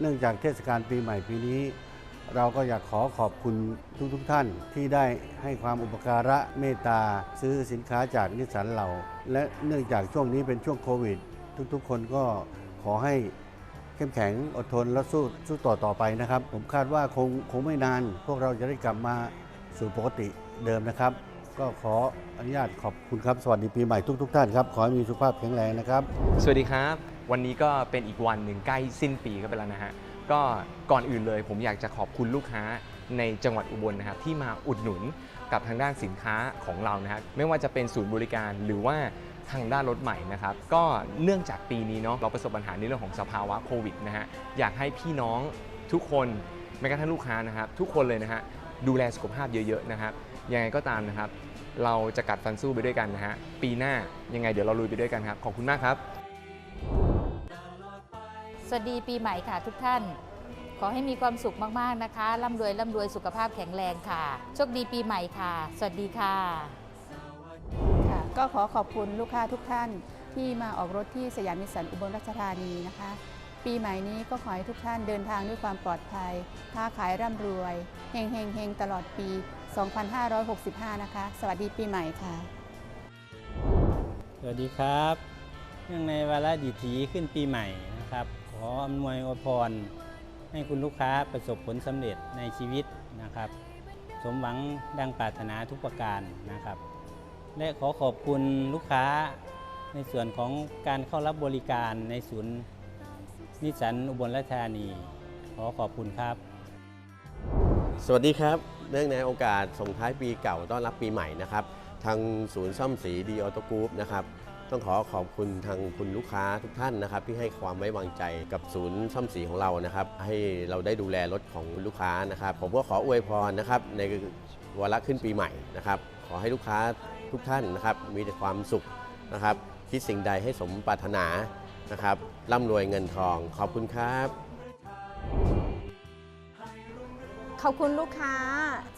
เนื่องจากเทศกาลปีใหม่ปีนี้ เราก็อยากขอขอบคุณทุกๆทท่านที่ได้ให้ความอุปการะเมตตาซื้อสินค้าจากนิสสันเรา และเนื่องจากช่วงนี้เป็นช่วงโควิด ทุกๆ คนก็ขอให้เข้มแข็งอดทนและสู้สู้ต่อต่อไปนะครับ ผมคาดว่าคงคงไม่นาน พวกเราจะได้กลับมาสู่ปกติเดิมนะครับ ก็ขออนุญาตขอบคุณครับ สวัสดีปีใหม่ทุกๆท่านครับ ขอให้มีสุขภาพแข็งแรงนะครับ สวัสดีครับ วันนี้ก็เป็นอีกวันหนึ่งใกล้สิ้นปีก็ไปแล้วนะฮะ ก็ก่อนอื่นเลยผมอยากจะขอบคุณลูกค้าในจังหวัดอุบลนะครับที่มาอุดหนุนกับทางด้านสินค้าของเรานะฮะไม่ว่าจะเป็นศูนย์บริการหรือว่าทางด้านรถใหม่นะครับ ก็เนื่องจากปีนี้เนาะเราประสบปัญหาในเรื่องของสภาวะโควิดนะฮะอยากให้พี่น้องทุกคนแม้กระทั่งลูกค้านะครับ ทุกคนเลยนะฮะดูแลสุขภาพเยอะๆนะครับยังไงก็ตามนะครับ เราจะกัดฟันสู้ไปด้วยกันนะฮะ ปีหน้ายังไงเดี๋ยวเราลุยไปด้วยกันครับ ขอบคุณมากครับ สวัสดีปีใหม่ค่ะทุกท่าน ขอให้มีความสุขมากๆนะคะร่ำรวยร่ำรวยสุขภาพแข็งแรงค่ะ โชคดีปีใหม่ค่ะ สวัสดีค่ะค่ะก็ขอขอบคุณลูกค้าทุกท่าน ที่มาออกรถที่สยามนิสสันอุบลราชธานีนะคะ ปีใหม่นี้ก็ขอให้ทุกท่านเดินทางด้วยความปลอดภัยค้าขายร่ำรวยเฮงเฮงเฮงตลอดปี 2565 นะคะ สวัสดีปีใหม่ค่ะ สวัสดีครับเนื่องในวาระดีถีขึ้นปีใหม่นะครับ ขออำนวยอวยพร ให้คุณลูกค้าประสบผลสำเร็จในชีวิตนะครับ สมหวังดังปรารถนาทุกประการนะครับ และขอขอบคุณลูกค้าในส่วนของการเข้ารับบริการในศูนย์นิสสันอุบลราชธานี ขอขอบคุณครับ สวัสดีครับ เนื่องในโอกาสส่งท้ายปีเก่าต้อนรับปีใหม่นะครับ ทางศูนย์ซ่อมสีดีออโตกรุ๊ปนะครับต้องขอขอบคุณทางคุณลูกค้าทุกท่านนะครับ ที่ให้ความไว้วางใจกับศูนย์ซ่อมสีของเรานะครับ ให้เราได้ดูแลรถของลูกค้านะครับ ผมก็ขออวยพรนะครับในวาระขึ้นปีใหม่นะครับ ขอให้ลูกค้าทุกท่านนะครับ มีแต่ความสุขนะครับ คิดสิ่งใดให้สมปรารถนานะครับร่ำรวยเงินทองขอบคุณครับ ขอบคุณลูกค้า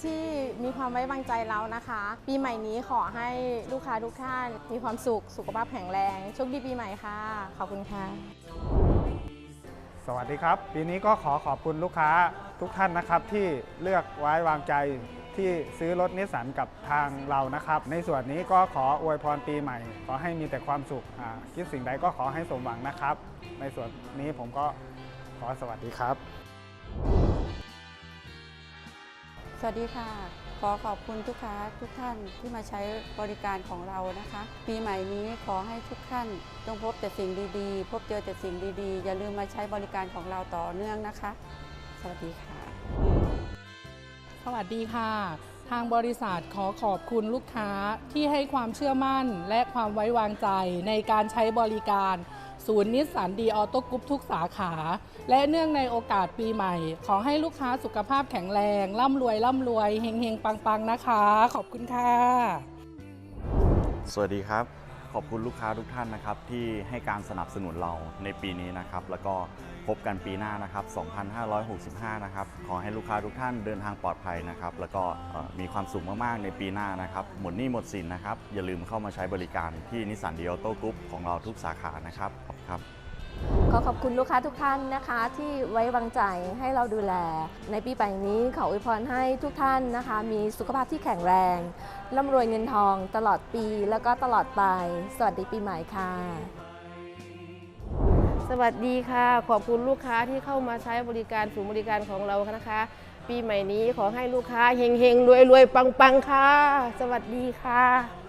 ที่มีความไว้วางใจเรานะคะ ปีใหม่นี้ขอให้ลูกค้าทุกท่าน มีความสุข สุขภาพแข็งแรง โชคดีปีใหม่ค่ะ ขอบคุณค่ะสวัสดีครับ ปีนี้ก็ขอขอบคุณลูกค้าทุกท่านนะครับ ที่เลือกไว้วางใจที่ซื้อรถนิสสันกับทางเรานะครับ ในส่วนนี้ก็ขออวยพรปีใหม่ ขอให้มีแต่ความสุขคิดสิ่งใดก็ขอให้สมหวังนะครับ ในส่วนนี้ผมก็ขอสวัสดีครับ สวัสดีค่ะ ขอขอบคุณลูกค้าทุกท่านที่มาใช้บริการของเรานะคะ ปีใหม่นี้ขอให้ทุกท่านจงพบแต่สิ่งดีๆ พบเจอแต่สิ่งดีๆ อย่าลืมมาใช้บริการของเราต่อเนื่องนะคะ สวัสดีค่ะ สวัสดีค่ะ ทางบริษัทขอขอบคุณลูกค้าที่ให้ความเชื่อมั่นและความไว้วางใจในการใช้บริการ ศูนย์นิสสันดีออโต้กรุ๊ปทุกสาขา และเนื่องในโอกาสปีใหม่ ขอให้ลูกค้าสุขภาพแข็งแรง ร่ำรวย ร่ำรวย เฮงเฮงปังปังนะคะ ขอบคุณค่ะ สวัสดีครับ ขอบคุณลูกค้าทุกท่านนะครับที่ให้การสนับสนุนเราในปีนี้นะครับแล้วก็พบกันปีหน้านะครับ 2565 นะครับ ขอให้ลูกค้าทุกท่านเดินทางปลอดภัยนะครับ แล้วก็มีความสุขมาก ๆ ในปีหน้านะครับ หมดหนี้หมดสินนะครับ อย่าลืมเข้ามาใช้บริการที่นิสสันดีออโต้กรุ๊ปของเราทุกสาขานะครับ ขอบคุณครับ ขอขอบคุณลูกค้าทุกท่านนะคะ ที่ไว้วางใจให้เราดูแล ในปีใหม่นี้ขออวยพรให้ทุกท่านนะคะ มีสุขภาพที่แข็งแรงร่ำรวยเงินทองตลอดปีแล้วก็ตลอดไป สวัสดีปีใหม่ค่ะ สวัสดีค่ะ ขอบคุณลูกค้าที่เข้ามาใช้บริการศูนย์บริการของเรานะคะ ปีใหม่นี้ขอให้ลูกค้าเฮงๆรวยๆปังๆค่ะ สวัสดีค่ะ